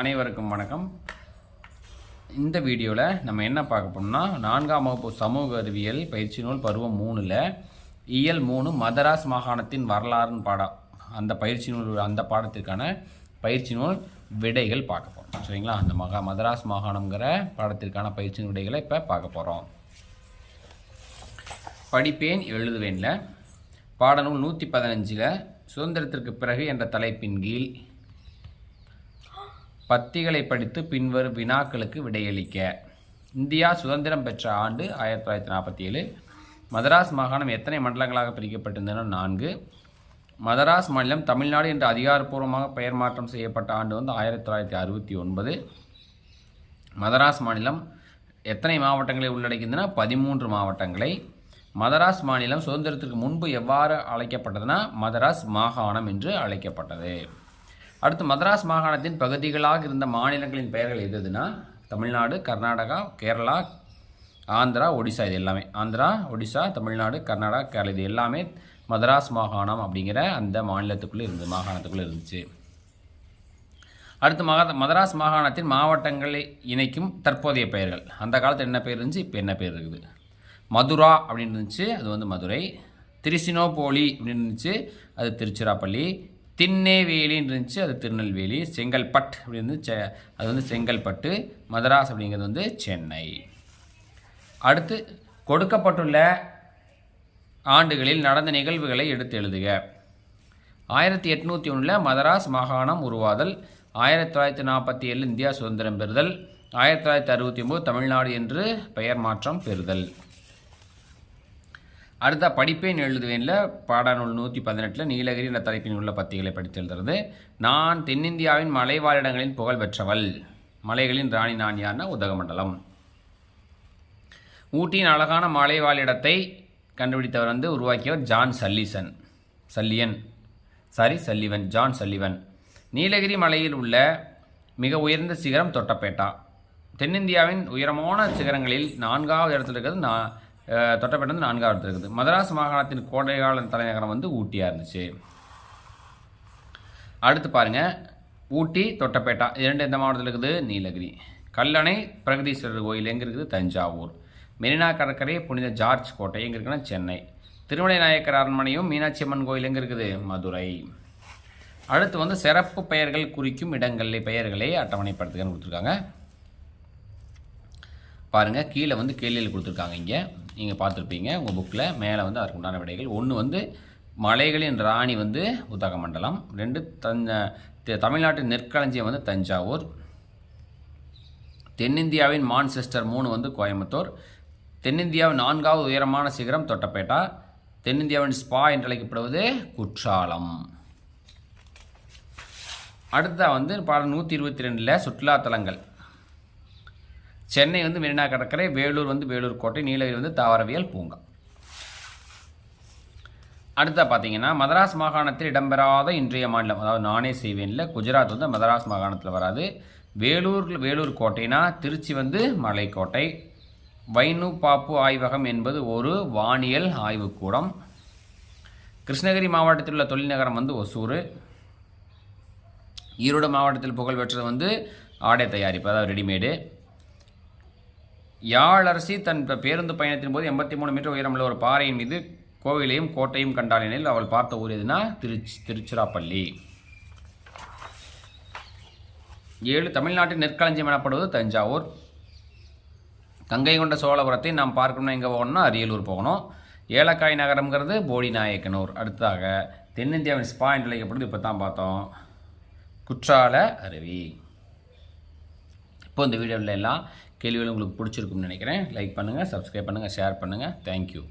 அனைவருக்கும் வணக்கம். இந்த வீடியோவில் நம்ம என்ன பார்க்க போனோம்னா நான்காம் வகுப்பு சமூக அறிவியல் பயிற்சி நூல் பருவம் மூணில் இயல் மூணு மதராஸ் மாகாணத்தின் வரலாறுன்னு பாடம். அந்த பயிற்சி நூல் அந்த பாடத்திற்கான பயிற்சி நூல் விடைகள் பார்க்க போகிறோம் சரிங்களா? அந்த மகா மதராஸ் மாகாணங்கிற பாடத்திற்கான பயிற்சி நூல் விடைகளை இப்போ பார்க்க போகிறோம் படிப்பேன் எழுதுவேன்ல. பாடநூல் நூற்றி பதினஞ்சில் சுதந்திரத்திற்கு பிறகு என்ற தலைப்பின் கீழ் பத்திகளை படித்து பின்வரும் வினாக்களுக்கு விடையளிக்க. இந்தியா சுதந்திரம் பெற்ற ஆண்டு ஆயிரத்தி தொள்ளாயிரத்தி நாற்பத்தி ஏழு. மதராஸ் மாகாணம் எத்தனை மண்டலங்களாக பிரிக்கப்பட்டிருந்தன? நான்கு. மதராஸ் மாநிலம் தமிழ்நாடு என்று அதிகாரப்பூர்வமாக பெயர் மாற்றம் செய்யப்பட்ட ஆண்டு வந்து ஆயிரத்தி தொள்ளாயிரத்தி அறுபத்தி ஒன்பது. மதராஸ் மாநிலம் எத்தனை மாவட்டங்களை உள்ளடக்கியதுன்னா பதிமூன்று மாவட்டங்களை. மதராஸ் மாநிலம் சுதந்திரத்திற்கு முன்பு எவ்வாறு அழைக்கப்பட்டதுன்னா மதராஸ் மாகாணம் என்று அழைக்கப்பட்டது. அடுத்து மதராஸ் மாகாணத்தின் பகுதிகளாக இருந்த மாநிலங்களின் பெயர்கள் எதுனா? தமிழ்நாடு கர்நாடகா கேரளா ஆந்திரா ஒடிசா இது எல்லாமே. ஆந்திரா ஒடிசா தமிழ்நாடு கர்நாடகா கேரளா இது எல்லாமே மதராஸ் மாகாணம் அப்படிங்கிற அந்த மாநிலத்துக்குள்ளே இருந்தது மாகாணத்துக்குள்ளே இருந்துச்சு. அடுத்து மகா மதராஸ் மாகாணத்தின் மாவட்டங்களை இணைக்கும் தற்போதைய பெயர்கள். அந்த காலத்தில் என்ன பேர் இருந்துச்சு? இப்போ என்ன பேர் இருக்குது? மதுரா அப்படின்னு இருந்துச்சு அது வந்து மதுரை. திருச்சினோபோலி அப்படின்னு இருந்துச்சு அது திருச்சிராப்பள்ளி. திண்ணேவேலின்னு இருந்துச்சு அது திருநெல்வேலி. செங்கல்பட் அப்படின்னு செ அது வந்து செங்கல்பட்டு மதராஸ் அப்படிங்கிறது வந்து சென்னை. அடுத்து கொடுக்கப்பட்டுள்ள ஆண்டுகளில் நடந்த நிகழ்வுகளை எடுத்து எழுதுக. ஆயிரத்தி எட்நூற்றி ஒன்றில் மதராஸ் மாகாணம் உருவாதல் ஆயிரத்தி தொள்ளாயிரத்தி நாற்பத்தி ஏழு இந்தியா சுதந்திரம் பெறுதல் ஆயிரத்தி தொள்ளாயிரத்தி அறுபத்தி ஒம்பது தமிழ்நாடு என்று பெயர் மாற்றம் பெறுதல். அடுத்த படிப்பேன் எழுதுவேனில். பாடநூல் நூற்றி பதினெட்டில் நீலகிரி என்ற தலைப்பின் உள்ள பத்திகளை படித்து எழுதுறது. நான் தென்னிந்தியாவின் மலைவாழிடங்களின் புகழ் பெற்றவள். மலைகளின் ராணி நான் யார்னா? உதகமண்டலம். ஊட்டியின் அழகான மலைவாழிடத்தை கண்டுபிடித்தவர் வந்து உருவாக்கியவர் John Sullison. Sullian. Sorry Sullivan. John Sullivan. Nilgiri மலையில் உள்ள மிக உயர்ந்த சிகரம் தொட்டப்பேட்டா. தென்னிந்தியாவின் உயரமான சிகரங்களில் நான்காவது இடத்துல இருக்கிறது நான் தொட்டப்பேட்டை வந்து நான்காவது இடத்துல இருக்குது. மதராஸ் மாகாணத்தின் கோடைகால தலைநகரம் வந்து ஊட்டியாக இருந்துச்சு. அடுத்து பாருங்க. ஊட்டி தொட்டப்பேட்டா. இரண்டு எந்த மாவட்டத்தில் இருக்குது? நீலகிரி. கல்லணை பிரகதீஸ்வரர் கோயில் எங்கே இருக்குது? தஞ்சாவூர். மெரினா கடற்கரை புனித ஜார்ஜ் கோட்டை எங்கே இருக்குன்னா சென்னை. திருமலை நாயக்கர் அரண்மனையும் மீனாட்சி அம்மன் கோயில் எங்கே இருக்குது? மதுரை. அடுத்து வந்து சிறப்பு பெயர்கள் குறிக்கும் இடங்களில் பெயர்களை அட்டவணைப்படுத்துகன்னு கொடுத்துருக்காங்க. பாருங்கள் கீழே வந்து கேள்வியில் கொடுத்துருக்காங்க இங்கே. நீங்கள் பார்த்துருப்பீங்க உங்கள் புக்கில் மேலே வந்து அதற்கு உண்டான விடைகள். ஒன்று வந்து மலைகளின் ராணி வந்து உதகமண்டலம் ரெண்டு தஞ்ச தமிழ்நாட்டின் நெற்களஞ்சியம் வந்து தஞ்சாவூர். தென்னிந்தியாவின் மான்செஸ்டர் மூணு வந்து கோயம்புத்தூர். தென்னிந்தியாவின் நான்காவது உயரமான சிகரம் தொட்டப்பேட்டா. தென்னிந்தியாவின் ஸ்பா என்று அழைக்கப்படுவது குற்றாலம். அடுத்த வந்து பாடம் நூற்றி இருபத்தி ரெண்டில் சுற்றுலாத்தலங்கள். சென்னை வந்து மெரினா கடற்கரை வேலூர் வந்து வேலூர் கோட்டை நீலகிரி வந்து தாவரவியல் பூங்கா. அடுத்தா பார்த்தீங்கன்னா மதராஸ் மாகாணத்தில் இடம்பெறாத இன்றைய மாநிலம் அதாவது நானே செய்வேன்ல குஜராத் வந்து மதராஸ் மாகாணத்தில் வராது. வேலூர் வேலூர் கோட்டைனா திருச்சி வந்து மலைக்கோட்டை. வைனு பாப்பு ஆய்வகம் என்பது ஒரு வானியல் ஆய்வுக்கூடம். கிருஷ்ணகிரி மாவட்டத்தில் உள்ள தொழில்நகரம் வந்து ஒசூர். ஈரோடு மாவட்டத்தில் புகழ்பெற்றது வந்து ஆடை தயாரிப்பு அதாவது ரெடிமேடு. யாழரசி தன் பேருந்து பயணத்தின் போது எண்பத்தி மூணு மீட்டர் உயரமுள்ள ஒரு பாறையின் மீது கோவிலையும் கோட்டையும் கண்டாள் எனில் அவள் பார்த்த ஊர் எதுனா? திருச்சி திருச்சிராப்பள்ளி. ஏழு தமிழ்நாட்டின் நெற்களஞ்சியம் எனப்படுவது தஞ்சாவூர். கங்கை கொண்ட சோழபுரத்தை நாம் பார்க்கணும்னா எங்கே போகணும்னா? அரியலூர் போகணும். ஏலக்காய் நகரம்ங்கிறது போடி நாயக்கனூர் அடுத்ததாக தென்னிந்தியாவின் ஸ்பா என்று அழைக்கப்படுது இப்போ தான் பார்த்தோம். குற்றால அருவி. இப்போ இந்த வீடியோவில் எல்லாம் கேள்விகள் உங்களுக்கு பிடிச்சிருக்கும்னு நினைக்கிறேன். லைக் பண்ணுங்கள் சப்ஸ்கிரைப் பண்ணுங்கள் ஷேர் பண்ணுங்கள் தேங்க்யூ